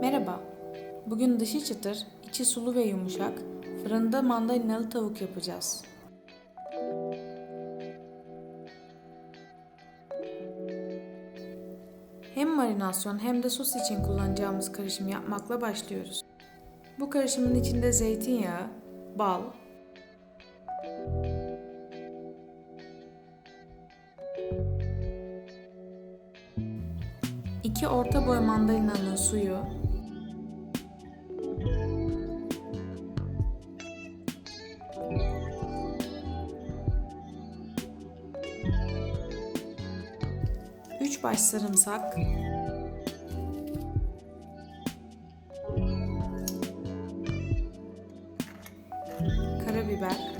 Merhaba. Bugün dışı çıtır, içi sulu ve yumuşak, fırında mandalinalı tavuk yapacağız. Hem marinasyon hem de sos için kullanacağımız karışımı yapmakla başlıyoruz. Bu karışımın içinde zeytinyağı, bal, iki orta boy mandalinanın suyu, üç baş sarımsak, karabiber,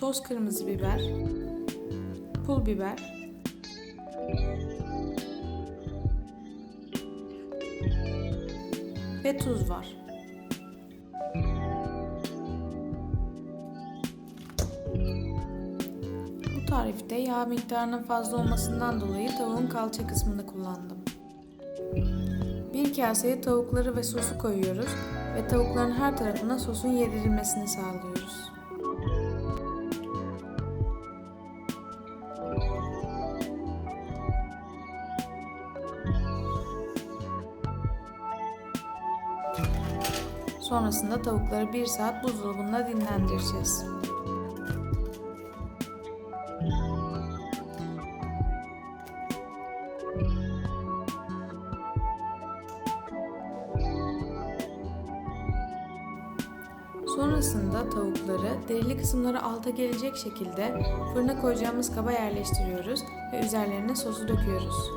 toz kırmızı biber, pul biber, ve tuz var. Tarifte yağ miktarının fazla olmasından dolayı tavuğun kalça kısmını kullandım. Bir kaseye tavukları ve sosu koyuyoruz ve tavukların her tarafına sosun yedirilmesini sağlıyoruz. Sonrasında tavukları 1 saat buzdolabında dinlendireceğiz. Sonrasında tavukları derili kısımları alta gelecek şekilde fırına koyacağımız kaba yerleştiriyoruz ve üzerlerine sosu döküyoruz.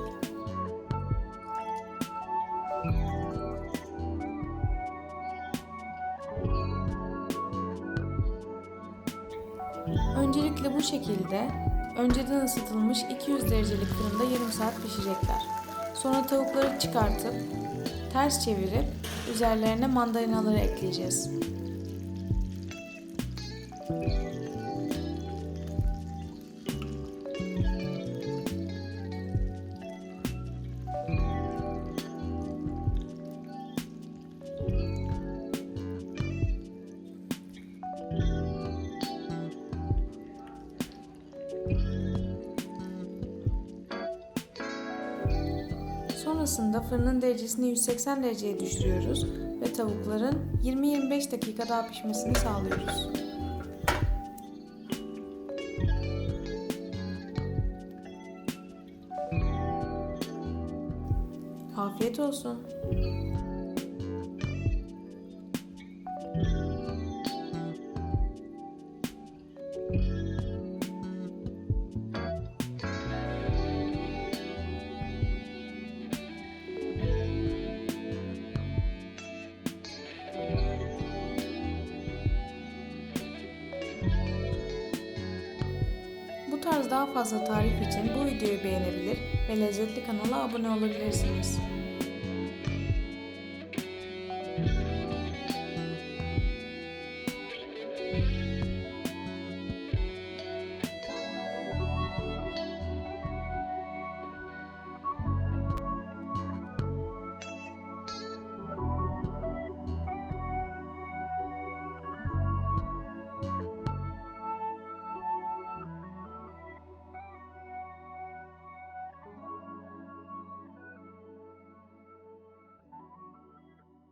Öncelikle bu şekilde önceden ısıtılmış 200 derecelik fırında yarım saat pişecekler. Sonra tavukları çıkartıp ters çevirip üzerlerine mandalinaları ekleyeceğiz. Sonrasında fırının derecesini 180 dereceye düşürüyoruz ve tavukların 20-25 dakika daha pişmesini sağlıyoruz. Afiyet olsun. Tarz daha fazla tarif için bu videoyu beğenebilir ve lezzetli kanala abone olabilirsiniz.